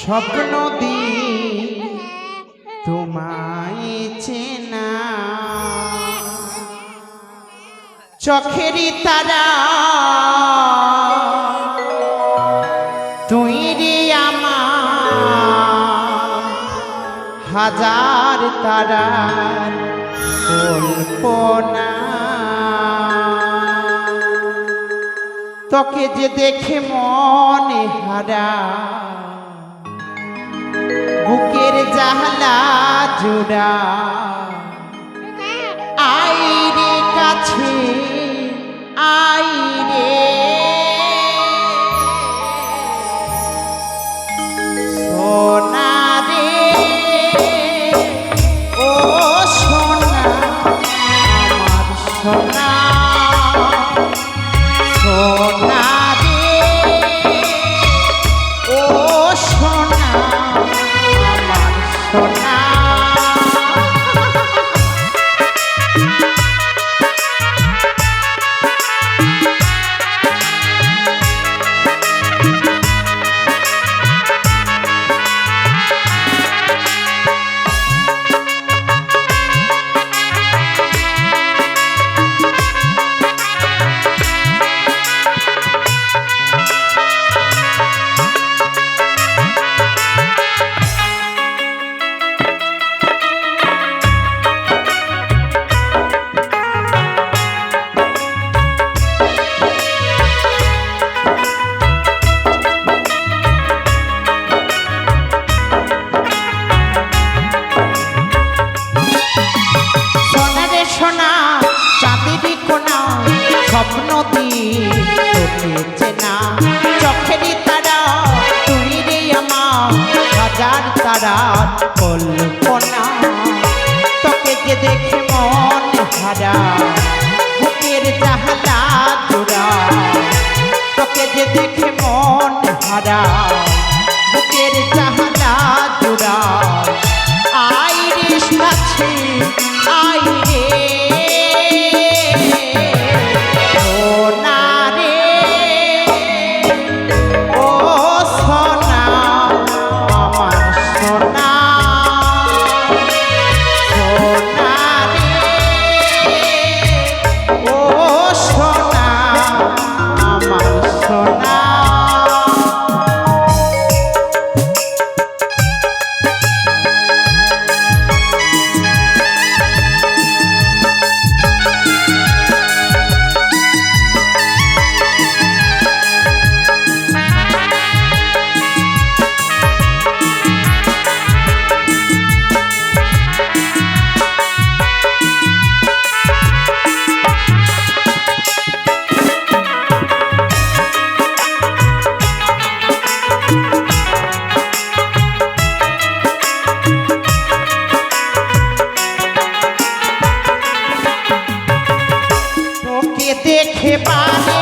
স্বপ্ন দিন তোমায় চেনা। চোখেরই তারা তুই রে আমার। হাজার তারা কল্পনা। তোকে যে দেখে মনে হারা। জুড়া হ্যাঁ। আইরে কাছে আই কল্পনা। তোকে যে দেখে মন হারা, বুকের চাহাদা জোড়া। তোকে যে দেখে মন হারা, বুকের চাহাদা জোড়া। আইরিশ আছে দেখে পানে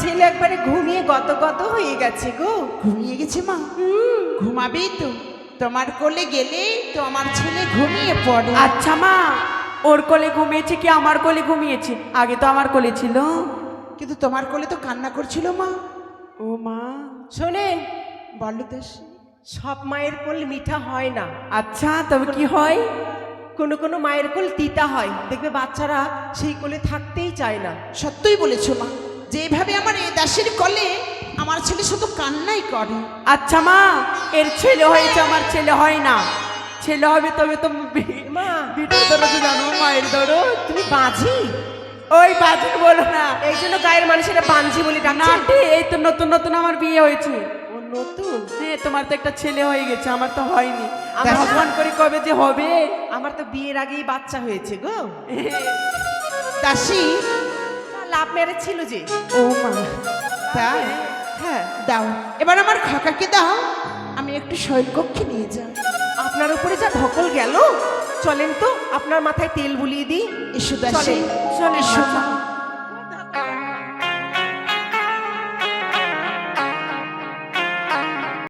ছেলে একবারে ঘুমিয়ে গত গত হয়ে গেছে গো। ঘুমিয়ে গেছে মা। ঘুমাবি তো। তোমার কোলে গেলে তো আমার ছেলে ঘুমিয়ে পড়ে। আচ্ছা মা ওর কোলে ঘুমিয়েছে কি আমার কোলে ঘুমিয়েছে? আগে তো আমার কোলে ছিল। কিন্তু তোমার কোলে তো কান্না করছিল মা। ও মা। শোনেন বলো দাসী সব মায়ের কোল মিঠা হয় না। আচ্ছা তবে কি হয়? কোনো কোনো মায়ের কোল তিতা হয়। দেখবে বাচ্চারা সেই কোলে থাকতেই চায় না। সত্যই বলেছ মা। যেভাবে আমার এই দাসের কলে আমার ছেলে শুধু কান্নাই করে। আচ্ছা মা এর ছেলে হয়েছে আমার ছেলে হয় না। ছেলে হবে তবে তো বিটার দরদ জানো মায়ের দরদ তুমি বাঁঝি ওই বাজির বলো না। এই জন্য গায়ের মানুষেরা বাঞ্ঝি বলে না এই তো নতুন নতুন আমার বিয়ে হয়েছে। ও নতুন? হ্যাঁ তোমার তো একটা ছেলে হয়ে গেছে আমার তো হয়নি। ভগবান করে কবে যে হবে? আমার তো বিয়ের আগেই বাচ্চা হয়েছে গো। দাসী লাভ ম্যারেজ ছিল যে। ও মা তাই হ্যাঁ দাও। এবার আমার খাকাকে দাও আমি একটু শৈলকক্ষে নিয়ে যাই। আপনার উপরে যা ধকল গেল চলেন তো আপনার মাথায় তেল বুলিয়ে দিই। এসো দাসে চলে এসো মা। মা।